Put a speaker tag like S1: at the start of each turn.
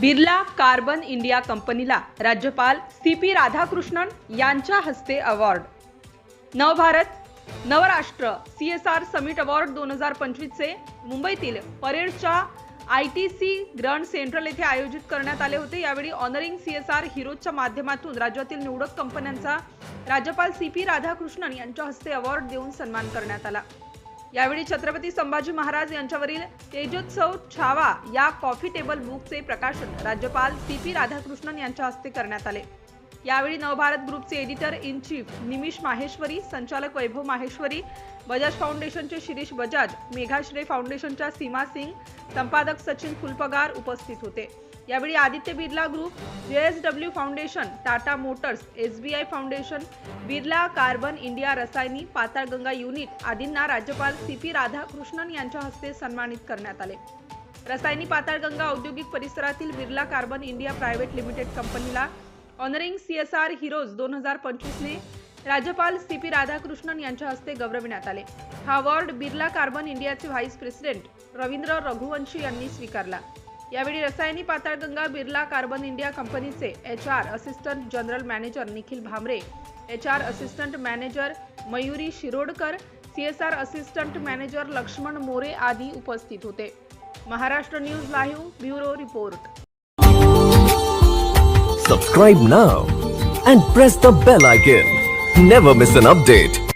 S1: Birla carbon India कंपनीला राज्यपाल C P Radhakrishnan यांच्या हस्ते award Navbharat Navrashtra C S R summit award दोन हजार पंचवीसचे मुंबईतील परेडच्या I T C grand central येथे आयोजित करण्यात आले होते. यावेळी ऑनरिंग सी एस आर हिरोजच्या माध्यमातून राज्यातील निवडक कंपन्यांचा राज्यपाल सी पी राधाकृष्णन यांच्या हस्ते अवॉर्ड देऊन सन्मान करण्यात आला. यावेळी छत्रपती संभाजी महाराज यांच्यावरील तेजोत्सव छावा या कॉफी टेबल बुकचे प्रकाशन राज्यपाल सी पी राधाकृष्णन यांच्या हस्ते करण्यात आले. यावेळी नवभारत ग्रुपचे editor in chief Nimish Maheshwari संचालक वैभव माहेश्वरी बजाज फाउंडेशनचे शिरीष बजाज मेघाश्रे फाउंडेशनच्या सीमा सिंग संपादक सचिन फुलपगार उपस्थित होते. यावेळी Aditya Birla Group JSW Foundation Tata Motors SBI Foundation Birla Carbon India Rasayani Patalganga unit आदींना राज्यपाल सी पी राधाकृष्णन यांच्या हस्ते सन्मानित करण्यात आले. रसायनी पाताळगंगा औद्योगिक परिसरातील Birla carbon India private limited कंपनीला ऑनरिंग सीएसआर हिरोज दोन हजार पंचवीसने राज्यपाल सी पी राधाकृष्णन यांच्या हस्ते गौरविण्यात आले. हा अवॉर्ड बिर्ला कार्बन इंडियाचे व्हाईस प्रेसिडेंट रवींद्र रघुवंशी यांनी स्वीकारला. यावेळी रसायनी पाताळगंगा बिर्ला कार्बन इंडिया कंपनीचे H R assistant general manager Nikhil Bhamre H R assistant manager Mayuri Shirodkar CSR assistant manager Laxman More आदी उपस्थित होते. Maharashtra news live bureau report.
S2: Subscribe now and press the bell icon never miss an update